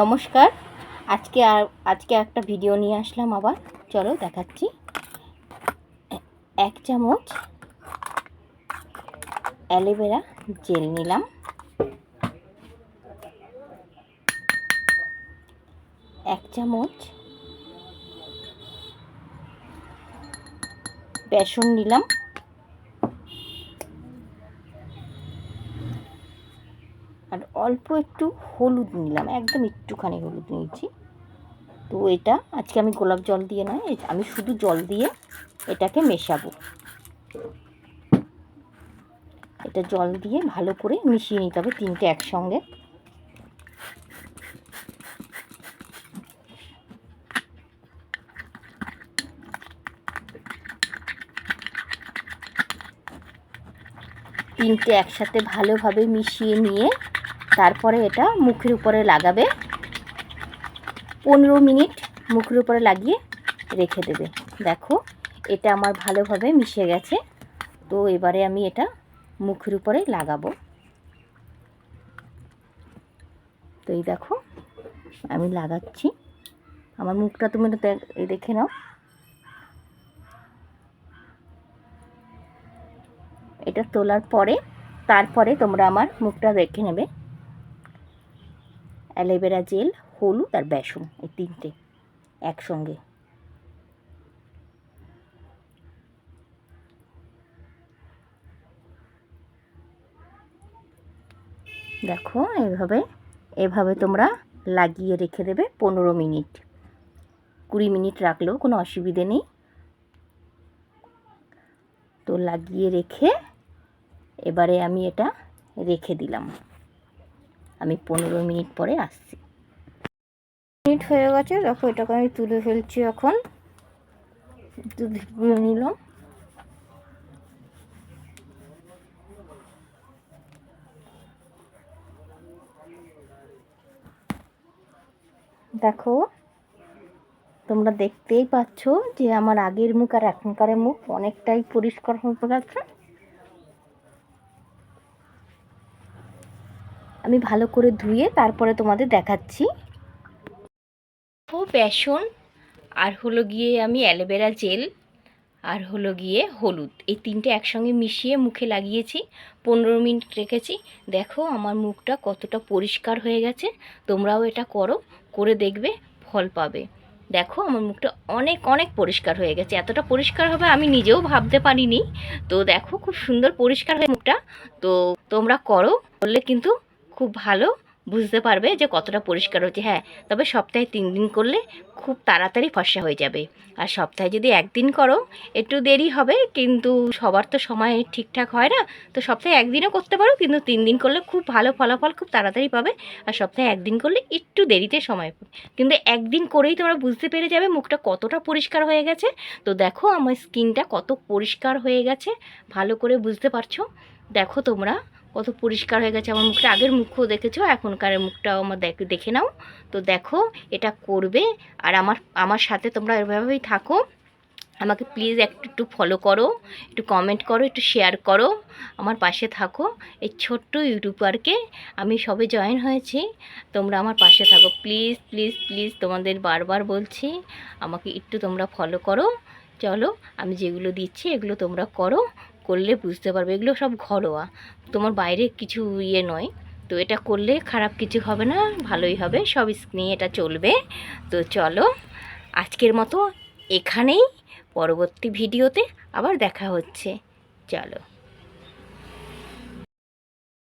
নমস্কার। আজকে আর, আজকে একটা ভিডিও নিয়ে আসলাম আবার। চলো দেখাচ্ছি। এক চামচ অ্যালোভেরা জেল নিলাম। এক চামচ বেসন নিলাম। আর অল্প একটু হলুদ নিলাম, একদম একটুখানি হলুদ নিয়েছি। তো এটা আজকে আমি গোলাপ জল দিয়ে নয় আমি শুধু জল দিয়ে এটাকে মেশাবো। এটা জল দিয়ে ভালো করে মিশিয়ে নিতে হবে তিনটে একসঙ্গে। তিনটে একসাথে ভালোভাবে মিশিয়ে নিয়ে তারপরে এটা মুখের উপরে লাগাবে। পনেরো মিনিট মুখের উপরে লাগিয়ে রেখে দেবে। দেখো, এটা আমার ভালোভাবে মিশে গেছে। তো এবারে আমি এটা মুখের উপরে লাগাবো। তো এই দেখো, আমি লাগাচ্ছি। আমার মুখটা তুমি দেখে নাও। এটা তোলার পরে, তারপরে তোমরা আমার মুখটা দেখে নেবে। অ্যালোভেরা জেল, হলুদ আর বেসন, এই তিনটে একসঙ্গে। দেখো এইভাবে এভাবে তোমরা লাগিয়ে রেখে দেবে পনেরো মিনিট। কুড়ি মিনিট রাখলেও কোনো অসুবিধে নেই। তো লাগিয়ে রেখে এবারে আমি এটা রেখে দিলাম। আমি পনেরো মিনিট পরে আসছি। মিনিট হয়ে গেছে, দেখো এটাকে আমি তুলে ফেলছি এখন। গুঁড়ো নিলাম। দেখো, তোমরা দেখতেই পাচ্ছ যে আমার আগের মুখ আর এখনকার মুখ অনেকটাই পরিষ্কার হয়ে গেছে। আমি ভালো করে ধুয়ে তারপরে তোমাদের দেখাচ্ছি। বেসন, আর হলো গিয়ে আমি অ্যালোভেরা জেল, আর হলো গিয়ে হলুদ। এই তিনটে একসঙ্গে মিশিয়ে মুখে লাগিয়েছি, পনেরো মিনিট রেখেছি। দেখো আমার মুখটা কতটা পরিষ্কার হয়ে গেছে, তোমরাও এটা করো, করে দেখবে, ফল পাবে। দেখো আমার মুখটা অনেক অনেক পরিষ্কার হয়ে গেছে। এতটা পরিষ্কার হবে আমি নিজেও ভাবতে পারিনি। তো দেখো খুব সুন্দর পরিষ্কার হয়ে মুখটা। তো তোমরা করো, করলে কিন্তু খুব ভালো বুঝতে পারবে যে কতটা পরিষ্কার হচ্ছে। হ্যাঁ তবে সপ্তাহে তিন দিন করলে খুব তাড়াতাড়ি ফর্সা হয়ে যাবে। আর সপ্তাহে যদি একদিন করো, একটু দেরি হবে, কিন্তু সবার তো সময় ঠিকঠাক হয় না, তো সপ্তাহে একদিনও করতে পারো, কিন্তু তিন দিন করলে খুব ভালো ফলাফল খুব তাড়াতাড়ি পাবে। আর সপ্তাহে একদিন করলে একটু দেরিতে সময় পাবে। কিন্তু একদিন করেই তোমরা বুঝতে পেরে যাবে মুখটা কতটা পরিষ্কার হয়ে গেছে। তো দেখো আমার স্কিনটা কত পরিষ্কার হয়ে গেছে, ভালো করে বুঝতে পারছ? দেখো তোমরা। কত পরিষ্কার হয়ে গেছে, আমার মুখটা আগের মুখও দেখেছ, এখনকার মুখটাও আমার দেখ- নাও। তো দেখো, এটা করবে, আর আমার আমার সাথে তোমরা এভাবেই থাকো। আমাকে প্লিজ একটু একটু ফলো করো, একটু কমেন্ট করো, একটু শেয়ার করো, আমার পাশে থাকো। এই ছোট্ট ইউটিউবারকে আমি সবে জয়েন হয়েছি, তোমরা আমার পাশে থাকো। প্লিজ প্লিজ প্লিজ তোমাদের বারবার বলছি, আমাকে একটু তোমরা ফলো করো। চলো, আমি যেগুলো দিচ্ছি, এগুলো তোমরা করো। করলে বুঝতে পারবে। এগুলো সব ঘরোয়া। তোমার বাইরে কিছু ইয়ে নয়। তো এটা করলে খারাপ কিছু হবে না, ভালোই হবে। সব স্ক্রিনে এটা চলবে। তো চলো, আজকের মতো এখানেই। পরবর্তী ভিডিওতে আবার দেখা হচ্ছে। চলো।